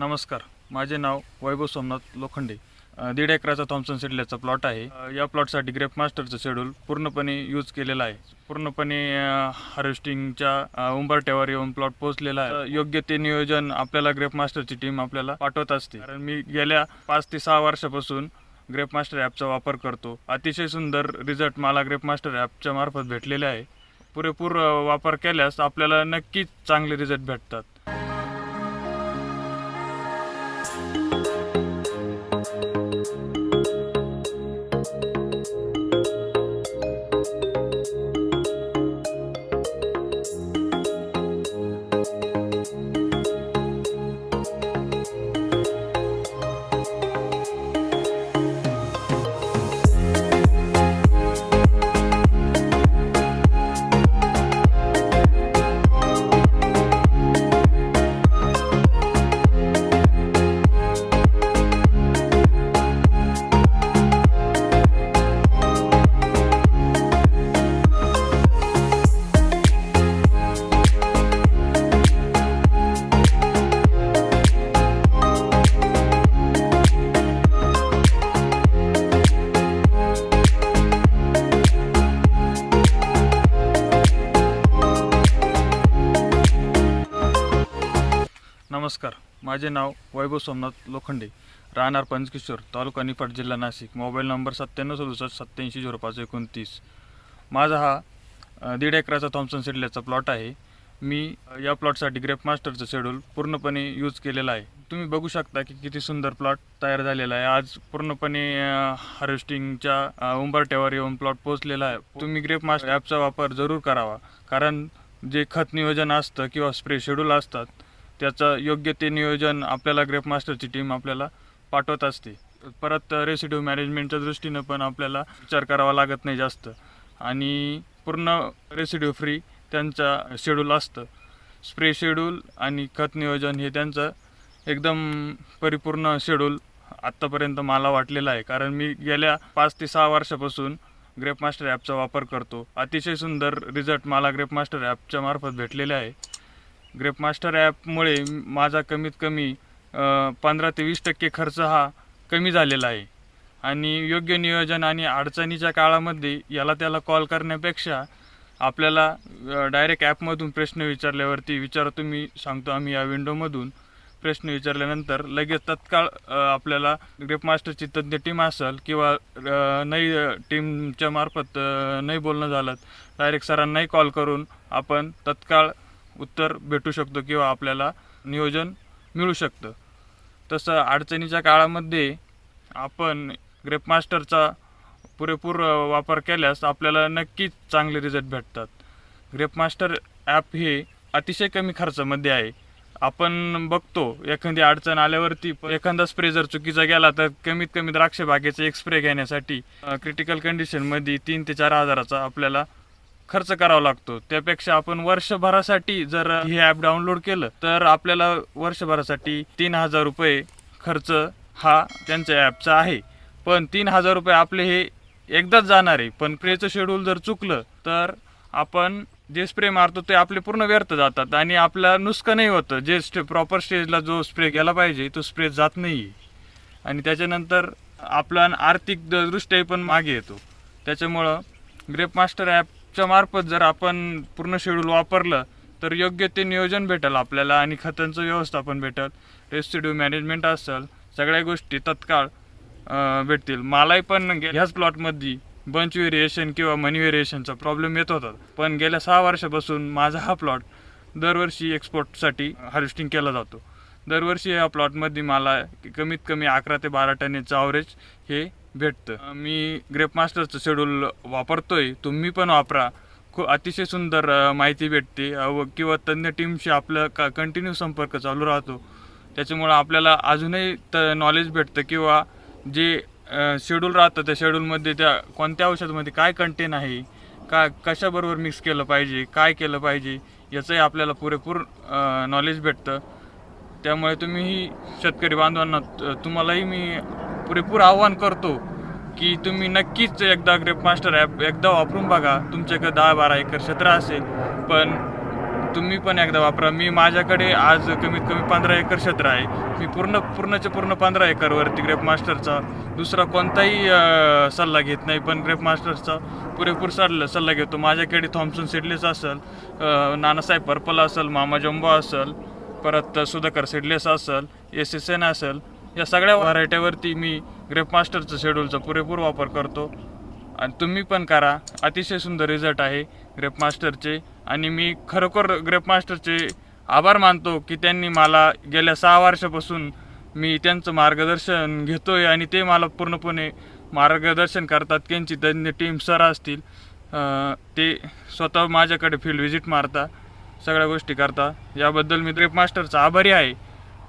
नमस्कार. माझे नाव वैभव सोमनाथ लोखंडे. दीड एकराचा थॉम्सन सिडल्याचा प्लॉट आहे. या प्लॉटसाठी ग्रेप मास्टरचं शेड्यूल पूर्णपणे यूज केलेलं आहे. पूर्णपणे हार्वेस्टिंगच्या उंबरट्यावर येऊन प्लॉट पोहोचलेला आहे. योग्य ते नियोजन आपल्याला ग्रेप मास्टरची टीम आपल्याला पाठवत असते. कारण मी गेल्या पाच ते सहा वर्षापासून ग्रेप मास्टर ॲपचा वापर करतो. अतिशय सुंदर रिझल्ट मला ग्रेप मास्टर ॲपच्या मार्फत भेटलेले आहे. पुरेपूर वापर केल्यास आपल्याला नक्कीच चांगले रिझल्ट भेटतात. नमस्कार. माझे नाव वैभव सोमनाथ लोखंडे. राहणार पंचकिशोर तालुका निफाड जिल्हा नाशिक. मोबाईल नंबर सत्त्याण्णव सदुसष्ट सत्त्याऐंशी झिरो पाच एकोणतीस. माझा हा दीड एकराचा थॉम्सन सिडल्याचा प्लॉट आहे. मी या प्लॉटसाठी ग्रेप मास्टरचं शेड्यूल पूर्णपणे यूज केलेला आहे. तुम्ही बघू शकता की किती सुंदर प्लॉट तयार झालेला आहे. आज पूर्णपणे हार्वेस्टिंगच्या उंबरट्यावर येऊन प्लॉट पोहोचलेला आहे. तुम्ही ग्रेप मास्टर ॲपचा वापर जरूर करावा. कारण जे खत नियोजन असतं किंवा स्प्रे शेड्यूल असतात त्याचं योग्य ते नियोजन आपल्याला ग्रेपमास्टरची टीम आपल्याला पाठवत असते. परत रेसिड्यू मॅनेजमेंटच्या दृष्टीनं पण आपल्याला विचार करावा लागत नाही जास्त. आणि पूर्ण रेसिड्यू फ्री त्यांचा शेड्यूल असतं. स्प्रे शेड्यूल आणि खत नियोजन हे त्यांचं एकदम परिपूर्ण शेड्यूल आत्तापर्यंत मला वाटलेलं आहे. कारण मी गेल्या पाच ते सहा वर्षापासून ग्रेपमास्टर ॲपचा वापर करतो. अतिशय सुंदर रिझल्ट मला ग्रेपमास्टर ॲपच्या मार्फत भेटलेले आहे. ग्रेप मास्टर ॲपमुळे माझा कमीत कमी पंधरा ते वीस टक्के खर्च हा कमी झालेला आहे. आणि योग्य नियोजन आणि अडचणीच्या काळामध्ये याला त्याला कॉल करण्यापेक्षा आपल्याला डायरेक्ट ॲपमधून प्रश्न विचारल्यावरती विचार तुम्ही सांगतो आम्ही या विंडोमधून प्रश्न विचारल्यानंतर लगेच तत्काळ आपल्याला ग्रेप मास्टरची तज्ज्ञ टीम असेल किंवा नाही टीमच्या मार्फत नाही बोलणं झालं डायरेक्ट सरांनाही कॉल करून आपण तत्काळ उत्तर भेटू शकतो किंवा आपल्याला नियोजन मिळू शकतं. तसं अडचणीच्या काळामध्ये आपण ग्रेपमास्टरचा पुरेपूर वापर केल्यास आपल्याला नक्कीच चांगले रिझल्ट भेटतात. ग्रेपमास्टर ॲप हे अतिशय कमी खर्चामध्ये आहे. आपण बघतो एखादी अडचण आल्यावरती एखादा स्प्रे जर चुकीचा गेला तर कमीत कमी द्राक्ष बागेचा एक स्प्रे घेण्यासाठी क्रिटिकल कंडिशनमध्ये तीन ते चार हजाराचा आपल्याला खर्च करावा लागतो. त्यापेक्षा आपण वर्षभरासाठी जर हे ॲप डाउनलोड केलं तर आपल्याला वर्षभरासाठी तीन हजार रुपये खर्च हा त्यांच्या ॲपचा आहे. पण तीन हजार रुपये आपले हे एकदाच जाणार आहे. पण प्रेचं शेड्यूल जर चुकलं तर आपण जे स्प्रे मारतो ते आपले पूर्ण व्यर्थ जातात आणि आपला नुसकं नाही होतं. जे स्टे प्रॉपर स्टेजला जो स्प्रे गेला पाहिजे तो स्प्रे जात नाही आणि त्याच्यानंतर आपला आर्थिक दृष्ट्याही पण मागे येतो. त्याच्यामुळं ग्रेप मास्टर च्या मार्फत जर आपण पूर्ण शेड्यूल वापरलं तर योग्य ते नियोजन भेटेल आपल्याला आणि खतांचं व्यवस्थापन भेटेल. रेसिड्यू मॅनेजमेंट असेल सगळ्या गोष्टी तत्काळ भेटतील. मलाही पण ह्याच प्लॉटमध्ये बंच व्हेरिएशन किंवा मनी व्हेरिएशनचा प्रॉब्लेम येत होता. पण गेल्या सहा वर्षापासून माझा हा प्लॉट दरवर्षी एक्सपोर्टसाठी हार्वेस्टिंग केला जातो. दरवर्षी या प्लॉटमध्ये मला कमीत कमी अकरा ते बारा टनेचं ॲव्हरेज हे भेटतं. मी ग्रेप मास्टरचं शेड्यूल वापरतोय. तुम्ही पण वापरा. खूप अतिशय सुंदर माहिती भेटते. व किंवा तज्ज्ञ टीमशी आपलं का कंटिन्यू संपर्क चालू राहतो. त्याच्यामुळं आपल्याला अजूनही त नॉलेज भेटतं किंवा जे शेड्यूल राहतं त्या शेड्यूलमध्ये त्या कोणत्या औषधामध्ये काय कंटेन आहे का कशाबरोबर मिक्स केलं पाहिजे काय केलं पाहिजे याचंही आपल्याला पुरेपूर नॉलेज भेटतं. त्यामुळे तुम्हीही शेतकरी बांधवांना तुम्हालाही मी पुरेपूर आव्हान करतो की तुम्ही नक्कीच एकदा ग्रेप मास्टर ॲप एकदा वापरून बघा. तुमच्याकडे दहा बारा एकर क्षेत्र असेल पण तुम्ही पण एकदा वापरा. मी माझ्याकडे आज कमीत कमी पंधरा एकर क्षेत्र आहे. मी पूर्ण पूर्णच्या पूर्ण पंधरा एकरवरती ग्रेप मास्टरचा दुसरा कोणताही सल्ला घेत नाही पण ग्रेप मास्टरचा पुरेपूर सल्ला सल्ला घेतो. माझ्याकडे थॉम्सन सिडलेस असेल नानासाहेब पर्पल असेल मामा जंबो असेल परत सुधाकर सिडलेस असेल एस एस एन असेल या सगळ्या व्हरायट्यावरती मी ग्रेप मास्टरचं शेड्यूलचा पुरेपूर वापर करतो. आणि तुम्ही पण करा. अतिशय सुंदर रिझल्ट आहे ग्रेप मास्टरचे आणि मी खरोखर ग्रेप मास्टरचे आभार मानतो की त्यांनी मला गेल्या सहा वर्षापासून मी त्यांचं मार्गदर्शन घेतोय आणि ते मला पूर्णपणे मार्गदर्शन करतात. त्यांची तज्ज्ञ टीम सर असतील ते स्वतः माझ्याकडे फील्ड व्हिजिट मारता सगळ्या गोष्टी करता. याबद्दल मी ग्रेप मास्टरचा आभारी आहे.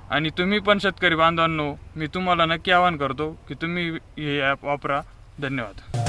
आणि तुम्ही पण शेतकरी बांधवांनो मी तुम्हाला नक्की आवाहन करतो की तुम्ही हे ॲप वापरा. धन्यवाद.